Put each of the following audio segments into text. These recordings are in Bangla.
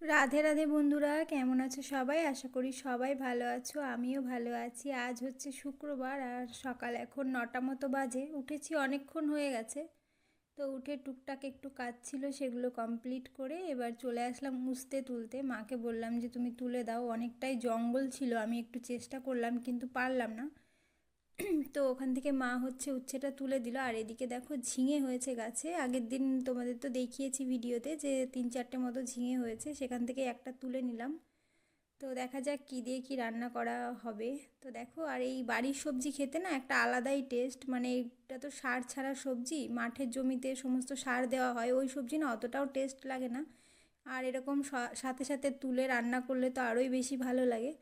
রাধে রাধে বন্ধুরা, কেমন আছো সবাই? আশা করি সবাই ভালো আছো, আমিও ভালো আছি। আজ হচ্ছে শুক্রবার আর সকাল এখন নটা মতো বাজে, উঠেছি অনেকক্ষণ হয়ে গেছে। তো উঠে টুকটাক একটু কাজ ছিল, সেগুলো কমপ্লিট করে এবার চলে আসলাম মুছতে তুলতে। মাকে বললাম যে, তুমি তুলে দাও। অনেকটাই জঙ্গল ছিল, আমি একটু চেষ্টা করলাম, কিন্তু পারলাম না। তো ওখান থেকে মা হচ্ছে উচ্ছেটা তুলে দিল। আর এদিকে দেখো ঝিঙে হয়েছে গাছে। আগের দিন তোমাদের তো দেখিয়েছি ভিডিওতে যে তিন চারটে মতো ঝিঙে হয়েছে। সেখান থেকে একটা তুলে নিলাম। তো দেখা যাক কী দিয়ে কি রান্না করা হবে। তো দেখো, আর এই বাড়ির সবজি খেতে না একটা আলাদাই টেস্ট মানে এটা তো সার ছাড়া সবজি, মাঠের জমিতে সমস্ত সার দেওয়া হয়। ওই সবজি না অতটাও টেস্ট লাগে না। আর এরকম সাথে সাথে তুলে রান্না করলে তো আরোই বেশি ভালো লাগে।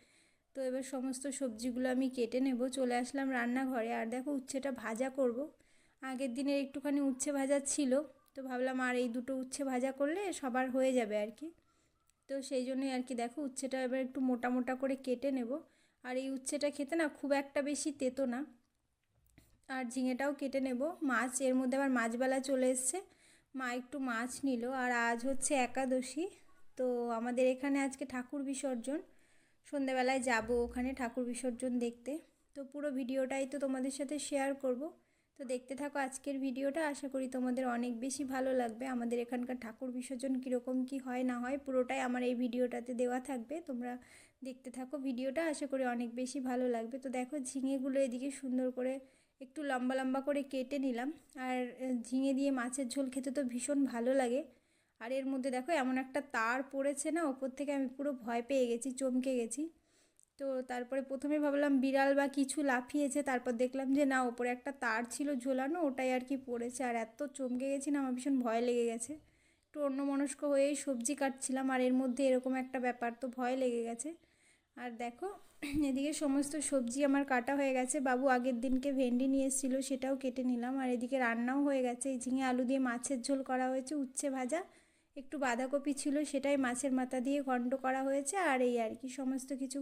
তো এবার সমস্ত সবজিগুলো আমি কেটে নেব। চলে আসলাম রান্নাঘরে। আর দেখো উচ্ছেটা ভাজা করব। আগের দিনের একটুখানি উচ্ছে ভাজা ছিল। তো ভাবলাম আর এই দুটো উচ্ছে ভাজা করলে সবার হয়ে যাবে আর কি। তো সেই জন্যই আর কি দেখো উচ্ছেটা এবার একটু মোটা মোটা করে কেটে নেব। আর এই উচ্ছেটা খেতে না খুব একটা বেশি তেতো না। আর ঝিঙেটাও কেটে নেব। মাছ, এর মধ্যে আবার মাছবেলা চলে এসছে। মা একটু মাছ নিল। আর আজ হচ্ছে একাদশী। তো আমাদের এখানে আজকে ঠাকুর বিসর্জন। সন্ধেবেলায় যাব, ওখানে ঠাকুর বিসর্জন দেখতে। তো পুরো ভিডিওটাই তো তোমাদের সাথে শেয়ার করব। তো দেখতে থাকো আজকের ভিডিওটা, আশা করি তোমাদের অনেক বেশি ভালো লাগবে। আমাদের এখানকার ঠাকুর বিসর্জন কীরকম, কি হয়, না হয়, পুরোটাই আমার এই ভিডিওটাতে দেওয়া থাকবে। তোমরা দেখতে থাকো ভিডিওটা, আশা করি অনেক বেশি ভালো লাগবে। তো দেখো ঝিঙেগুলো এদিকে সুন্দর করে একটু লম্বা লম্বা করে কেটে নিলাম। আর ঝিঙে দিয়ে মাছের ঝোল খেতে তো ভীষণ ভালো লাগে। আর এর মধ্যে দেখো এমন একটা তার পড়েছে না, ওপর থেকে আমি পুরো ভয় পেয়ে গেছি, চমকে গেছি। তো তারপরে প্রথমে ভাবলাম বিড়াল বা কিছু লাফিয়েছে, তারপর দেখলাম যে না, ওপরে একটা তার ছিল ঝোলানো, ওটাই আর কি পড়েছে। আর এত চমকে গেছি না, আমার ভীষণ ভয় লেগে গেছে। একটু অন্য মনস্ক হয়েই সবজি কাটছিলাম, আর এর মধ্যে এরকম একটা ব্যাপার তো ভয় লেগে গেছে। আর দেখো, এদিকে সমস্ত সবজি আমার কাটা হয়ে গেছে, বাবু আগের দিনকে ভেন্ডি নিয়ে এসেছিল, সেটাও কেটে নিলাম। আর এদিকে রান্নাও হয়ে গেছে, এই ঝিঙে আলু দিয়ে মাছের ঝোল করা হয়েছে, উচ্ছে ভাজা। একটু বাঁধাকপি ছিল সেটাই মাছের মাথা দিয়ে ঘন্ট করা হয়েছে আর এই আর কি, সমস্ত কিছু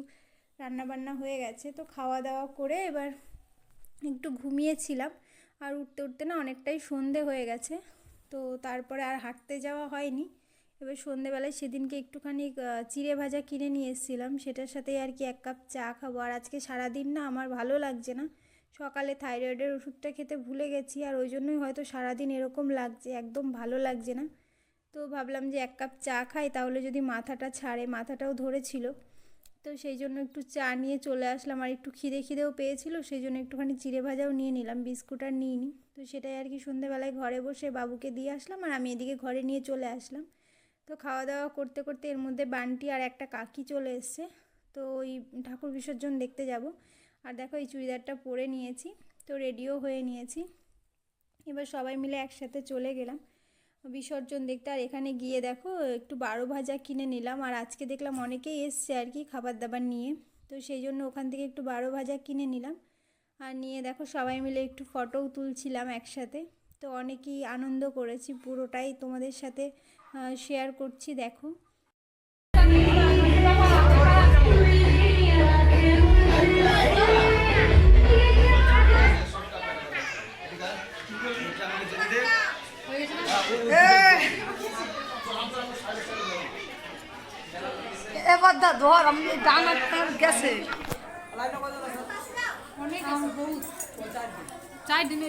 রান্নাবান্না হয়ে গেছে। তো খাওয়া দাওয়া করে এবার একটু ঘুমিয়েছিলাম আর উঠতে উঠতে না অনেকটাই সন্ধে হয়ে গেছে। তো তারপরে আর হাঁটতে যাওয়া হয়নি। এবার সন্ধেবেলায় সেদিনকে একটুখানি চিড়ে ভাজা কিনে নিয়ে এসেছিলাম। সেটার সাথে আর কি এক কাপ চা খাব। আর আজকে সারাদিন না আমার ভালো লাগছে না। সকালে থাইরয়েডের ওষুধটা খেতে ভুলে গেছি আর ওই জন্যই হয়তো সারাদিন এরকম লাগছে, একদম ভালো লাগছে না। তো ভাবলাম যে এক কাপ চা খাই, তাহলে যদি মাথাটা ছাড়ে, মাথাটাও ধরেছিল। তো সেই জন্য একটু চা নিয়ে চলে আসলাম, আর একটু খিদে খিদেও পেয়েছিল, সেই জন্য একটুখানি চিড়ে ভাজাও নিয়ে নিলাম, বিস্কুট আর নিই নি। তো সেটাই আর কি সন্ধ্যেবেলায় ঘরে বসে বাবুকে দিয়ে আসলাম, আর আমি এদিকে ঘরে নিয়ে চলে আসলাম। তো খাওয়া দাওয়া করতে করতে এর মধ্যে বান্টি আর একটা কাকি চলে এসছে, তো ওই ঠাকুর বিসর্জন দেখতে যাব। আর দেখো এই চুড়িদারটা পরে নিয়েছি, তো রেডিও হয়ে নিয়েছি। এবার সবাই মিলে একসাথে চলে গেলাম। বিসর্জন দেখতে। আর এখানে গিয়ে দেখো, একটু বারো ভাজা কিনে নিলাম। আর আজকে দেখলাম অনেকেই এসছে আর কি খাবার দাবার নিয়ে। তো সেই জন্য ওখান থেকে একটু বারো ভাজা কিনে নিলাম। আর নিয়ে দেখো সবাই মিলে একটু ফটোও তুলছিলাম একসাথে। তো অনেকই আনন্দ করেছি পুরোটাই তোমাদের সাথে শেয়ার করছি, দেখো। এবার দা ধর আমি টাঙার গেছে। আছে। চার দিনে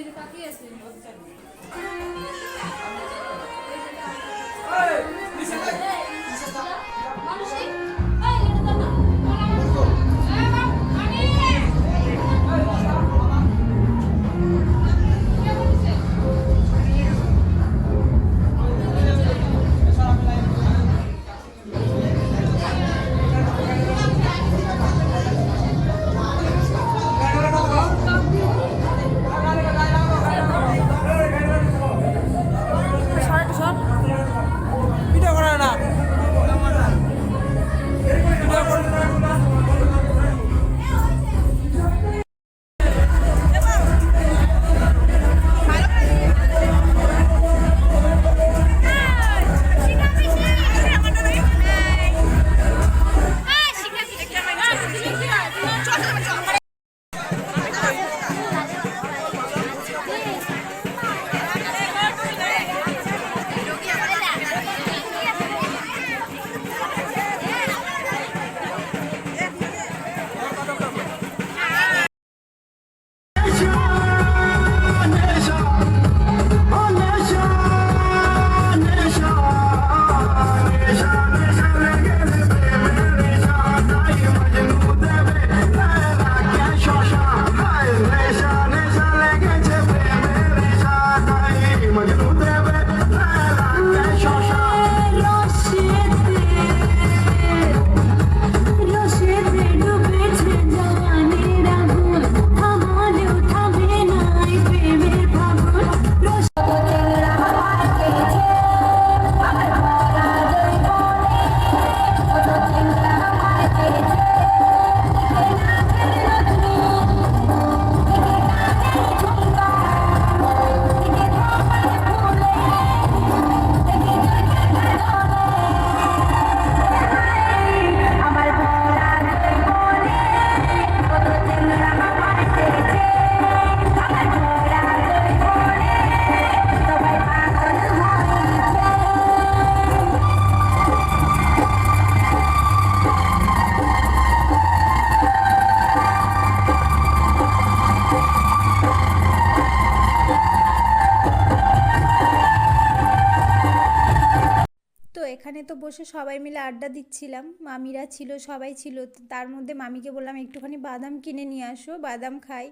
বসে সবাই মিলে আড্ডা দিচ্ছিলাম। মামিরা ছিল, সবাই ছিল। তো তার মধ্যে মামিকে বললাম, একটুখানি বাদাম কিনে নিয়ে আসো, বাদাম খাই।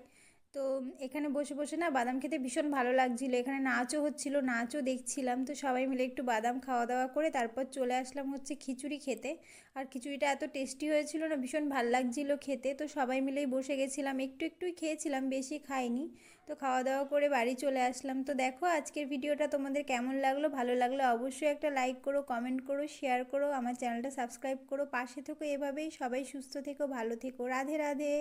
তো এখানে বসে বসে না বাদাম খেতে ভীষণ ভালো লাগছিল। এখানে নাচও হচ্ছিল, নাচও দেখছিলাম। তো সবাই মিলে একটু বাদাম খাওয়া দাওয়া করে তারপর চলে আসলাম হচ্ছে খিচুড়ি খেতে। আর খিচুড়িটা এত টেস্টি হয়েছিল না, ভীষণ ভালো লাগছিল খেতে। তো সবাই মিলেই বসে গেছিলাম, একটু একটুই খেয়েছিলাম, বেশি খাইনি। তো খাওয়া দাওয়া করে বাড়ি চলে আসলাম। তো দেখো আজকের ভিডিওটা তোমাদের কেমন লাগল? ভালো লাগলে অবশ্যই একটা লাইক করো কমেন্ট করো শেয়ার করো, আমার চ্যানেলটা সাবস্ক্রাইব করো, পাশে থেকো এভাবেই। সবাই সুস্থ থেকো, ভালো থেকো। রাধে রাধে।